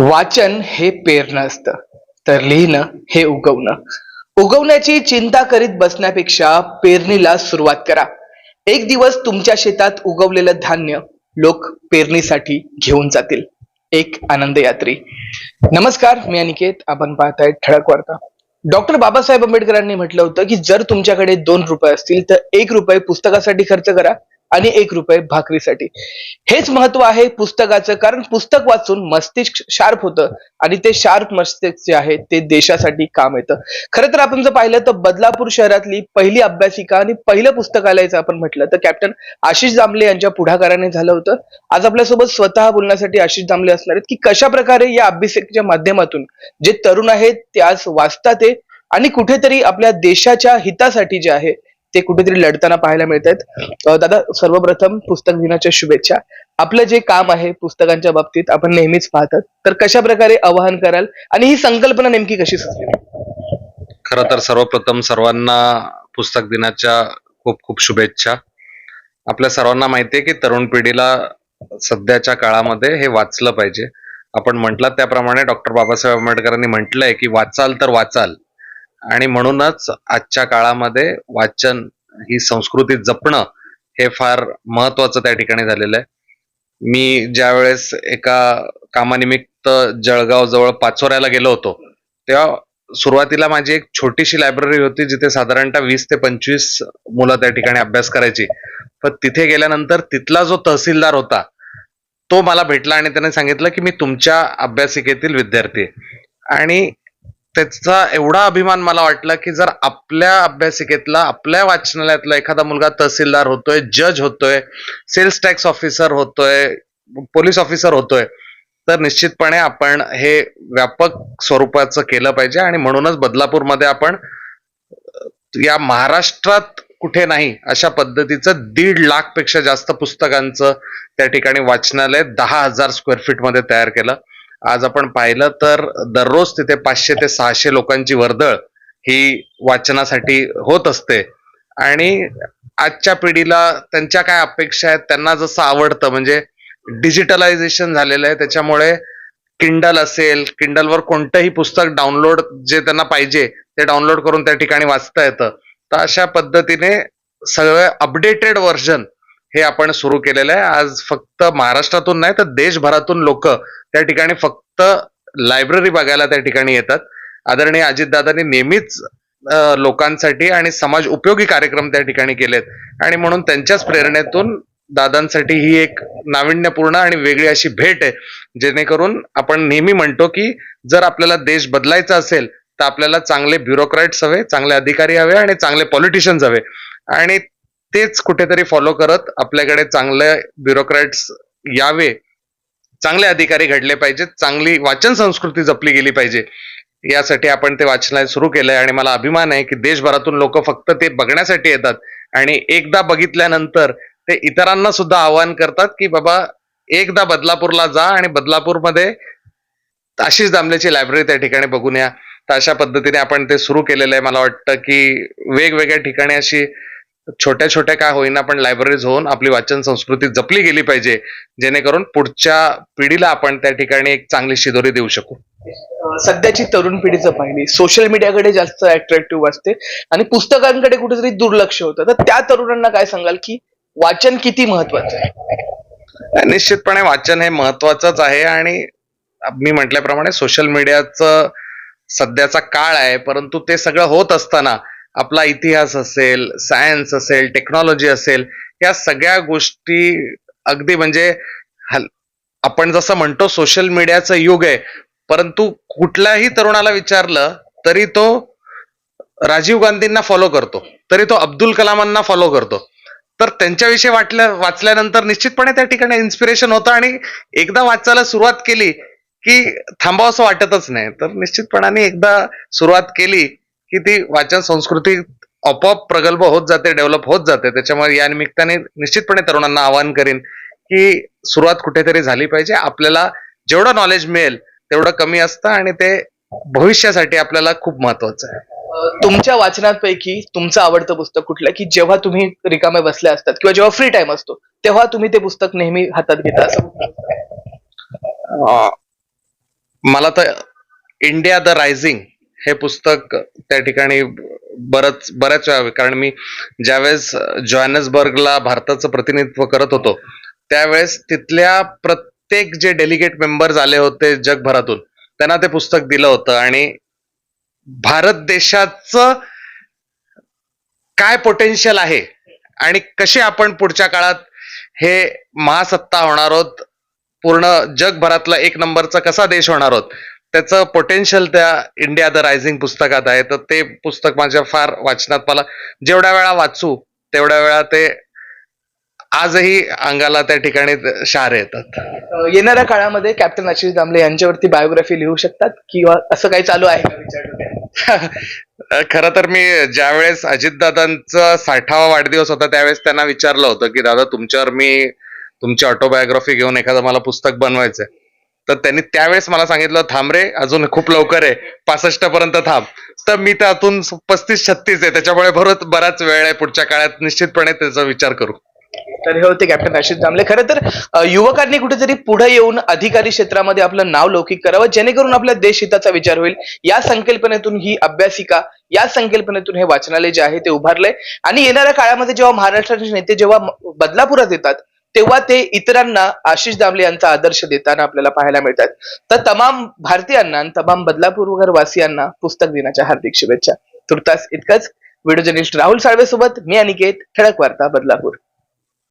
वाचन हे पेरणं असतं. तर लिहिणं हे उगवणं. उगवण्याची चिंता करीत बसण्यापेक्षा पेरणीला सुरुवात करा. एक दिवस तुमच्या शेतात उगवलेलं धान्य लोक पेरणीसाठी घेऊन जातील. एक आनंद यात्री नमस्कार मी अनिकेत. आपण पाहताय ठळक वार्ता. डॉक्टर बाबासाहेब आंबेडकरांनी म्हटलं होतं की जर तुमच्याकडे दोन रुपये असतील तर एक रुपये पुस्तकासाठी खर्च करा. आणि एक रुपये भाकरीसाठी. हेच महत्त्व आहे पुस्तकाचं कारण पुस्तक वाचून मस्तिष्क शार्प होतं आणि ते शार्प मस्तिष्क जे आहे ते देशासाठी काम येतं. खरं तर आपण जर पाहिलं तर बदलापूर शहरातली पहिली अभ्यासिका आणि पहिलं पुस्तकालयाचं आपण म्हटलं तर कॅप्टन आशिष जांभले यांच्या पुढाकाराने झालं होतं. आज आपल्यासोबत स्वतः बोलण्यासाठी आशिष जांभले असणार आहेत की कशा प्रकारे या अभ्यासिकेच्या माध्यमातून जे तरुण आहेत ते आज वाचतात आहे आणि कुठेतरी आपल्या देशाच्या हितासाठी जे आहे ते कुठेतरी लढताना पाहायला मिळत आहेत दादा सर्वप्रथम पुस्तक दिनाच्या शुभेच्छा. आपलं जे काम आहे पुस्तकांच्या बाबतीत आपण नेहमीच पाहतात. तर कशा प्रकारे आवाहन कराल आणि ही संकल्पना नेमकी कशी सुचली? खर तर सर्वप्रथम सर्वांना पुस्तक दिनाच्या खूप खूप शुभेच्छा. आपल्या सर्वांना माहितीये की तरुण पिढीला सध्याच्या काळामध्ये हे वाचलं पाहिजे. आपण म्हटलं त्याप्रमाणे डॉक्टर बाबासाहेब आंबेडकरांनी म्हटलंय की वाचाल तर वाचाल. आणि म्हणूनच आजच्या काळामध्ये वाचन ही संस्कृती जपणं हे फार महत्वाचं त्या ठिकाणी झालेलं आहे. मी ज्या वेळेस एका कामानिमित्त जळगाव जवळ पाचोऱ्याला गेलो होतो तेव्हा सुरुवातीला माझी एक छोटीशी लायब्ररी होती जिथे साधारणतः वीस ते पंचवीस मुलं त्या ठिकाणी अभ्यास करायची. पण तिथे गेल्यानंतर तिथला जो तहसीलदार होता तो मला भेटला आणि त्याने सांगितलं की मी तुमच्या अभ्यासिकेतील विद्यार्थी आणि त्याचा एवढा अभिमान मला वाटला की जर आपल्या अभ्यासिकेतला आपल्या वाचनालयातला एखादा मुलगा तहसीलदार होतोय जज होतोय सेल्स टॅक्स ऑफिसर होतोय पोलीस ऑफिसर होतोय तर निश्चितपणे आपण हे व्यापक स्वरूपाचं केलं पाहिजे आणि म्हणूनच बदलापूरमध्ये आपण या महाराष्ट्रात कुठे नाही अशा पद्धतीचं दीड लाखपेक्षा जास्त पुस्तकांचं त्या ठिकाणी वाचनालय दहा हजार स्क्वेअर फीटमध्ये तयार केलं. आज आपण पाहिलं तर दररोज तिथे पाचशे ते सहाशे लोकांची वर्दळ ही वाचनासाठी होत असते. आणि आजच्या पिढीला त्यांच्या काय अपेक्षा आहेत त्यांना जसं आवडतं म्हणजे डिजिटलायझेशन झालेलं आहे त्याच्यामुळे किंडल असेल किंडलवर कोणतंही पुस्तक डाउनलोड जे त्यांना पाहिजे ते डाउनलोड करून त्या ठिकाणी वाचता येतं. तर अशा पद्धतीने सगळं अपडेटेड व्हर्जन हे आपण सुरू केलेलं आहे. आज फक्त महाराष्ट्रातून नाही तर देशभरातून लोक त्या ठिकाणी फक्त लायब्ररी बघायला त्या ठिकाणी येतात. आदरणीय अजितदादांनी नेहमीच लोकांसाठी आणि समाज उपयोगी कार्यक्रम त्या ठिकाणी केलेत. आणि म्हणून त्यांच्याच प्रेरणेतून दादांसाठी ही एक नाविन्यपूर्ण आणि वेगळी अशी भेट आहे. जेणेकरून आपण नेहमी म्हणतो की जर आपल्याला देश बदलायचा असेल तर आपल्याला चांगले ब्युरोक्रॅट्स हवे चांगले अधिकारी हवे आणि चांगले पॉलिटिशियन्स हवे. आणि तेच कुठेतरी फॉलो करत आपल्याकडे चांगले ब्युरोक्रॅट्स यावे. चांगले अधिकारी घडले पाहिजेत चांगली वाचन संस्कृती जपली गेली पाहिजे. यासाठी आपण ते वाचनालय सुरू केलंय आणि मला अभिमान आहे की देशभरातून लोक फक्त ते बघण्यासाठी येतात. आणि एकदा बघितल्यानंतर ते इतरांना सुद्धा आवाहन करतात की बाबा एकदा बदलापूरला जा आणि बदलापूरमध्ये आशिष दामलेची लायब्ररी त्या ठिकाणी बघून या. तर अशा पद्धतीने आपण ते सुरू केलेलं आहे. मला वाटतं की वेगवेगळ्या ठिकाणी अशी छोट्या छोट्या काय होईना पण लायब्ररीज होऊन आपली वाचन संस्कृती जपली गेली पाहिजे जेणेकरून पुढच्या पिढीला आपण त्या ठिकाणी एक चांगली शिदोरी देऊ शकू. सध्याची तरुण पिढी जर पाहिली सोशल मीडियाकडे जास्त अट्रॅक्टिव्ह असते आणि पुस्तकांकडे कुठेतरी दुर्लक्ष होतं. तर त्या तरुणांना काय सांगाल की वाचन किती महत्वाचं आहे? निश्चितपणे वाचन हे महत्वाचंच आहे आणि मी म्हटल्याप्रमाणे सोशल मीडियाचं सध्याचा काळ आहे परंतु ते सगळं होत असताना आपला इतिहास असेल सायन्स असेल टेक्नॉलॉजी असेल या सगळ्या गोष्टी अगदी म्हणजे आपण जसं म्हणतो सोशल मीडियाचं युग आहे परंतु कुठल्याही तरुणाला विचारलं तरी तो राजीव गांधींना फॉलो करतो. तरी तो अब्दुल कलामांना फॉलो करतो. तर त्यांच्याविषयी वाटलं वाचल्यानंतर निश्चितपणे त्या ठिकाणी इन्स्पिरेशन होतं आणि एकदा वाचायला सुरुवात केली की थांबावं असं वाटतच नाही. तर निश्चितपणाने एकदा सुरुवात केली की ती वाचन संस्कृती आपोआप प्रगल्भ होत जाते डेव्हलप होत जाते. त्याच्यामुळे या निमित्ताने निश्चितपणे तरुणांना आवाहन करीन की सुरुवात कुठेतरी झाली पाहिजे. आपल्याला जेवढं नॉलेज मिळेल तेवढं कमी असतं आणि ते भविष्यासाठी आपल्याला खूप महत्वाचं आहे. तुमच्या वाचनापैकी तुमचं आवडतं पुस्तक कुठलं? की जेव्हा तुम्ही रिकामे बसले असतात किंवा जेव्हा फ्री टाइम असतो तेव्हा तुम्ही ते पुस्तक नेहमी हातात घेता? असं मला तर इंडिया द रायझिंग हे पुस्तक त्या ठिकाणी बरच बऱ्याच वेळा कारण मी ज्यावेळेस जॉनसबर्गला भारताचं प्रतिनिधित्व करत होतो त्यावेळेस तिथल्या प्रत्येक जे डेलिगेट मेंबर्स आले होते जगभरातून त्यांना ते पुस्तक दिलं होतं. आणि भारत देशाचं काय पोटेन्शियल आहे आणि कसे आपण पुढच्या काळात हे महासत्ता होणार आहोत पूर्ण जगभरातला एक नंबरचा कसा देश होणार आहोत त्याचं पोटेन्शियल त्या इंडिया द रायझिंग पुस्तकात आहे. तर ते पुस्तक माझ्या फार वाचनात मला जेवढ्या वेळा वाचू तेवढ्या वेळा ते आजही अंगाला त्या ठिकाणी शार येतात. येणाऱ्या काळामध्ये कॅप्टन आशिष दामले यांच्यावरती बायोग्राफी लिहू शकतात किंवा असं काही चालू आहे का विचार डोक्यात? खर तर मी ज्यावेळेस अजितदादांचा साठावा वाढदिवस होता त्यावेळेस त्यांना विचारलं होतं की दादा तुमच्यावर मी तुमची ऑटोबायोग्राफी घेऊन एखादं मला पुस्तक बनवायचंय. तर त्यांनी त्यावेळेस मला सांगितलं थांब रे अजून खूप लवकर आहे पासष्ट पर्यंत थांब. तर मी त्यातून पस्तीस छत्तीस आहे त्याच्यामुळे बरोबर बराच वेळ आहे पुढच्या काळात निश्चितपणे त्याचा विचार करू. तर हे होते कॅप्टन आशिष दामले खरं तर युवकांनी कुठेतरी पुढे येऊन अधिकारी क्षेत्रामध्ये आपलं नाव लौकिक करावं जेणेकरून आपल्या देश हिताचा विचार होईल. या संकल्पनेतून ही अभ्यासिका या संकल्पनेतून हे वाचनालय जे आहे ते उभारलंय. आणि येणाऱ्या काळामध्ये जेव्हा महाराष्ट्राचे नेते जेव्हा बदलापुरात येतात तेव्हा ते इतरांना आशिष दामले यांचा आदर्श देताना आपल्याला पाहायला मिळतात. तर तमाम भारतीयांना आणि तमाम बदलापूरकर वासियांना पुस्तक दिनाच्या हार्दिक शुभेच्छा. तुर्तास इतकंच. व्हिडिओ जर्नलिस्ट राहुल साळवे सोबत मी अनिकेत ठळक वार्ता बदलापूर.